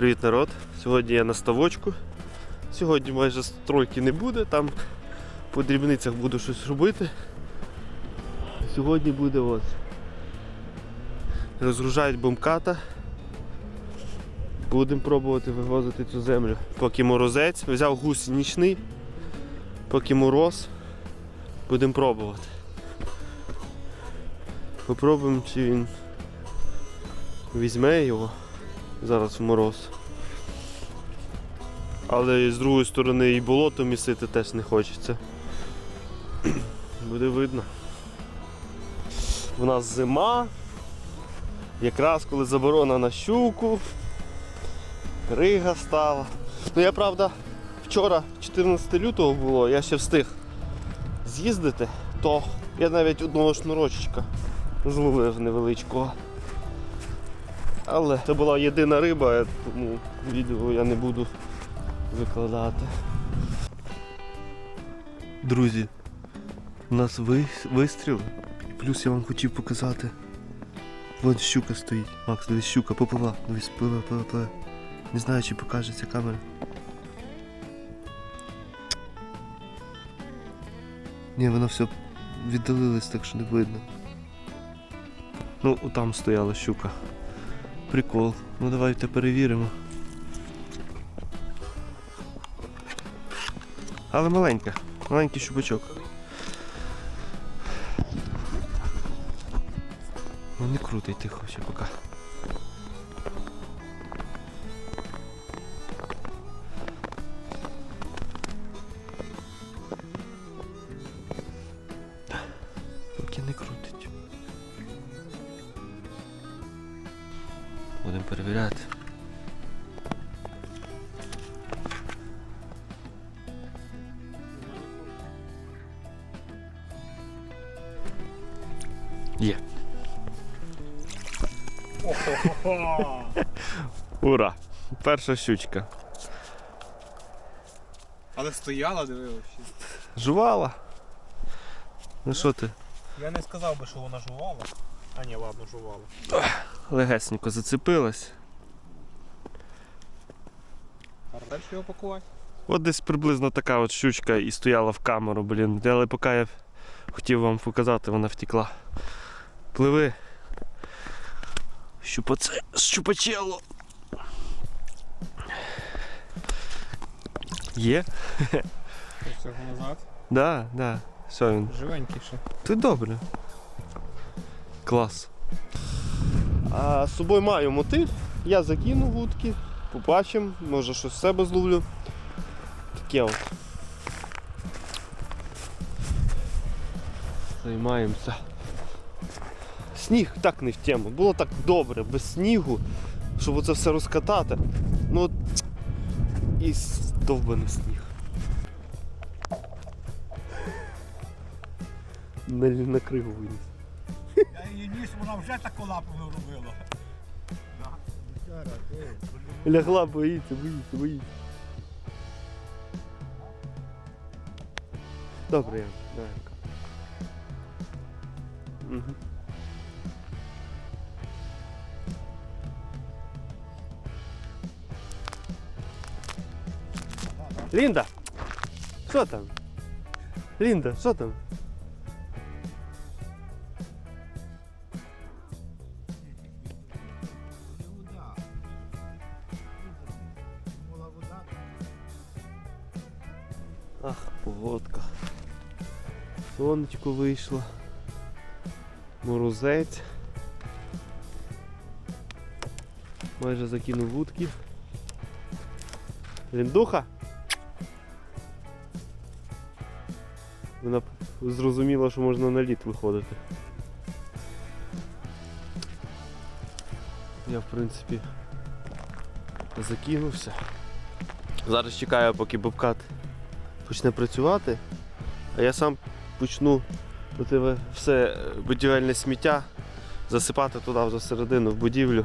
Привіт, народ! Сьогодні я на ставочку. Сьогодні майже стройки не буде, там по дрібницях буду щось робити. Сьогодні буде ось. Розгружають бомката. Будемо пробувати вивозити цю землю. Поки морозець, взяв гусь нічний, поки мороз, будемо пробувати. Попробуємо, чи він візьме його зараз в мороз. Але з другої сторони і болото місити теж не хочеться. Буде видно. У нас зима. Якраз коли заборона на щуку, рига стала. Ну я правда вчора, 14 лютого було, я ще встиг з'їздити, то я навіть одного шнурочка зловив невеличкого. Але це була єдина риба, тому відео я не буду викладати. Друзі, у нас ви- вистріли. Плюс я вам хотів показати. Вон щука стоїть. Макс, дивись, щука поплила. Дивись, пливе, пливе, пливе. Не знаю, чи покаже ця камера. Ні, воно все віддалилось, так що не видно. Ну, там стояла щука. Прикол. Ну давайте перевіримо. Але маленька. Маленький щупачок. Ну не крутий тихо ще поки. Поки не крутить. Будемо перевіряти. Є. Ура! Перша щучка. Але стояла, дивилася. Жувала. Ну що ти? Я не сказав би, що вона жувала. А ні, ладно, жувала. Легесенько зацепилась. Далі його пакувати? От десь приблизно така от щучка і стояла в камеру, блін. Але поки я хотів вам показати, вона втекла. Пливи. Щупаце, щупачело. Є? Ось цього назад. Да, да. Все він. Живенький ще. Ти добре. Клас. А з собою маю мотив. Я закину вудки, побачимо, може щось з себе зловлю. Таке от. Займаємося. Сніг так не в тему. Було так добре, без снігу, щоб оце все розкатати. Ну і довбаний сніг. На, на виніс. Я її ніс, вона вже таку лапами робила. Лягла, боїться, боїться, боїться. Добре, я. Давай. Угу. Лінда! Що там? Лінда, що там? Сонечко вийшло. Морозець. Майже закинув вудки. Ліндуха. Вона зрозуміла, що можна на лід виходити. Я в принципі закинувся. Зараз чекаю, поки бобкат почне працювати, а я сам почну все будівельне сміття засипати туди вже середину в будівлю,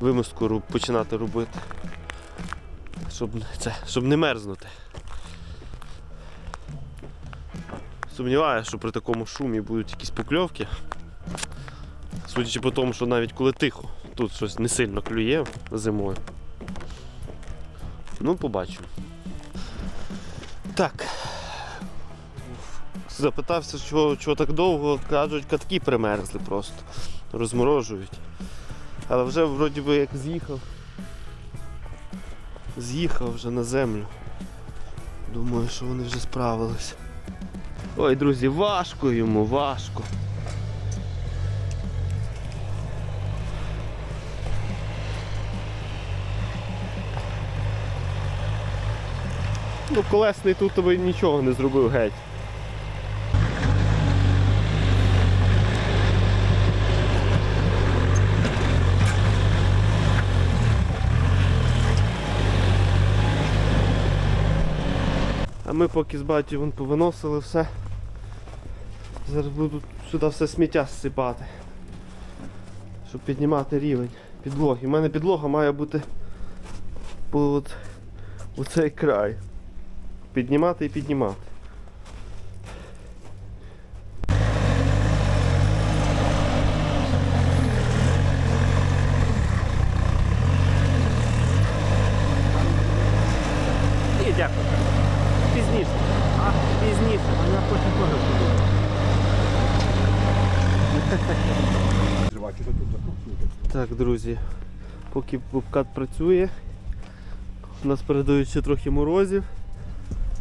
вимостку починати робити. Щоб, це, щоб не мерзнути. Сумніваюся, що при такому шумі будуть якісь покльовки. Судячи по тому, що навіть коли тихо, тут щось не сильно клює зимою. Ну, побачимо. Так. Запитався, чого, чого так довго, кажуть, катки примерзли просто. Розморожують. Але вже вроді би як з'їхав. З'їхав вже на землю. Думаю, що вони вже справились. Ой, друзі, важко йому, важко. Ну, колесний тут тобі нічого не зробив геть. Ми поки з батьків вон повиносили все. Зараз буду сюди все сміття зсипати. Щоб піднімати рівень підлоги. У мене підлога має бути по от, у цей край. Піднімати і піднімати. Ні, дякую. Пізніше. А, пізніше. А я потім теж буду. Живачі, то тут закручуєте. Так, друзі, поки бубкат працює, у нас передають ще трохи морозів.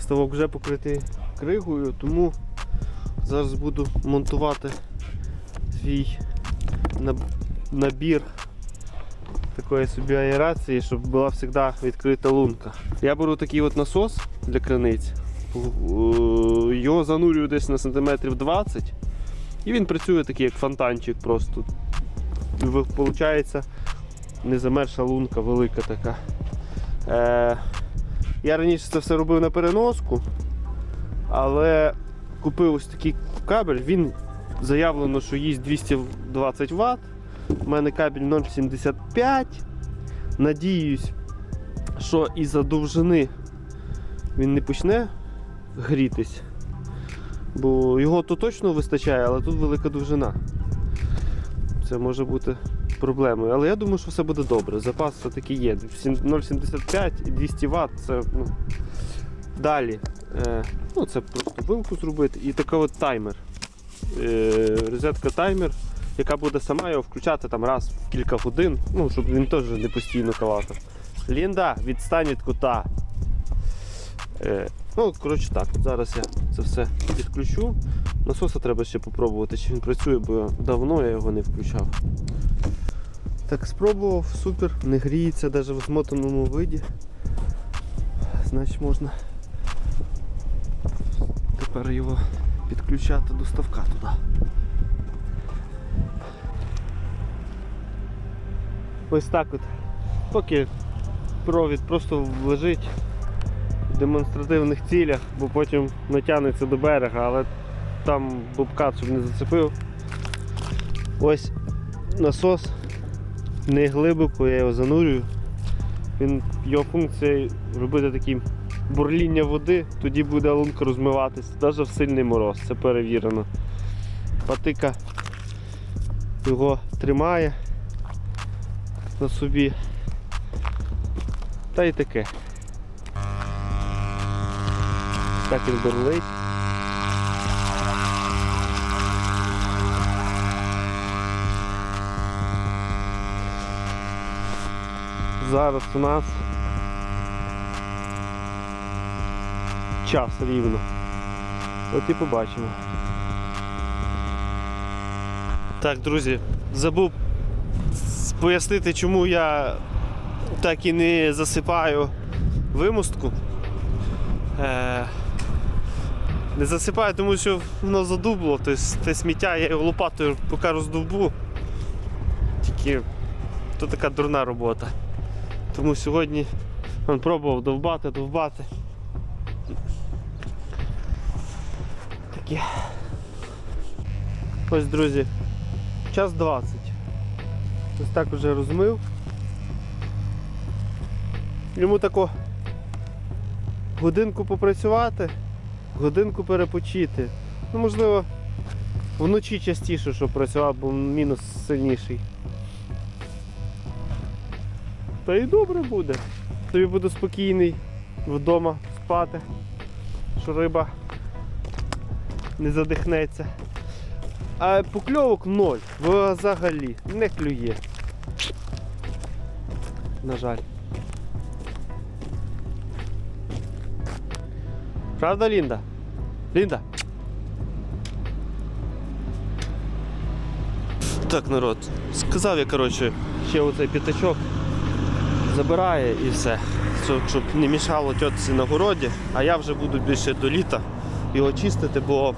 Ставок вже покритий кригою, тому зараз буду монтувати свій набір такої собі аерації, щоб була завжди відкрита лунка. Я беру такий от насос для криниць, його занурюю десь на сантиметрів 20 і він працює такий як фонтанчик просто. Виходить не замерша лунка велика така. Е, я раніше це все робив на переноску, але купив ось такий кабель, він заявлено, що їсть 220 Вт. У мене кабель 0,75. Надіюсь, що із-за довжини він не почне грітись. Бо його то точно вистачає, але тут велика довжина. Це може бути проблемою. Але я думаю, що все буде добре. Запас все-таки є. 0,75 і 200 Вт це ну, далі. Е, ну, це просто вилку зробити і такий от таймер. Е, розетка таймер, яка буде сама його включати там раз в кілька годин, ну, щоб він теж не постійно калатав. Лінда, відстань від кута. Е, ну, коротше так, от зараз я це все підключу. Насоса треба ще попробувати, чи він працює, бо давно я його не включав. Так, спробував, супер, не гріється навіть в змотаному виді. Значить можна тепер його підключати до ставка туди. Ось так от. Поки провід просто лежить в демонстративних цілях, бо потім натягнеться до берега, але там бобкат, щоб не зацепив. Ось насос не глибоко, я його занурюю. Він, його функція робити такі бурління води, тоді буде лунка розмиватися, навіть в сильний мороз, це перевірено. Патика його тримає на собі. Та й таке. Так він бурлить. Зараз у нас час рівно. От і побачимо. Так, друзі, забув пояснити, чому я так і не засипаю вимостку. Е, не засипаю, тому що воно задубло, тобто те сміття я його лопатою поки роздовбу. Тільки то така дурна робота. Тому сьогодні він пробував довбати, довбати. Таке. Ось, друзі, час 20. Ось так уже розмив. Йому тако годинку попрацювати, годинку перепочити. Ну, можливо, вночі частіше, щоб працював, бо мінус сильніший. Та й добре буде. Тобі буду спокійний вдома спати, що риба не задихнеться. А покльовок ноль. Взагалі не клює. На жаль. Правда, Лінда? Лінда? Так, народ, сказав я, коротше, ще оцей п'ятачок забирає і все. Щоб, не мішало тьотці на городі, а я вже буду більше до літа його чистити, бо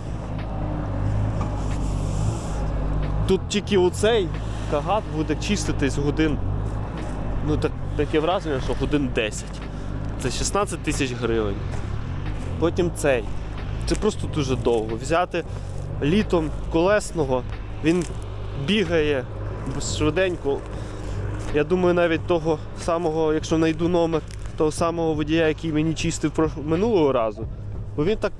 тут тільки оцей кагат буде чиститись годин. Ну так, таке враження, що годин 10. Це 16 тисяч гривень. Потім цей. Це просто дуже довго. Взяти літом колесного, він бігає швиденько. Я думаю, навіть того самого, якщо знайду номер, того самого водія, який мені чистив минулого разу, бо він так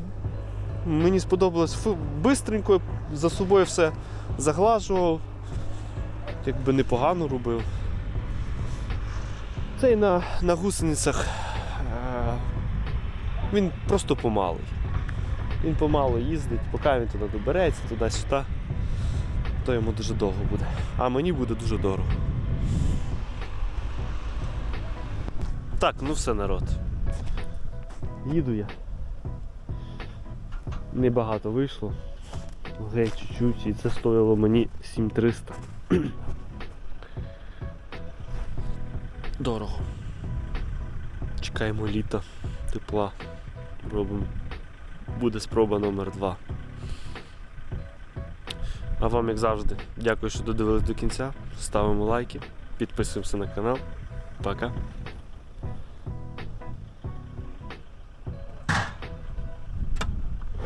мені сподобалось бистренько за собою все заглажував, якби непогано робив. Цей на, на гусеницях е, він просто помалий. Він помало їздить, поки він туди добереться, туди-сюди, то йому дуже довго буде. А мені буде дуже дорого. Так, ну все, народ. Їду я. Небагато вийшло. Геть чуть-чуть, і це стоїло мені 7300. Дорого. Чекаємо літа, тепла. Робимо. Буде спроба номер 2 А вам, як завжди, дякую, що додивились до кінця. Ставимо лайки, підписуємося на канал. Пока.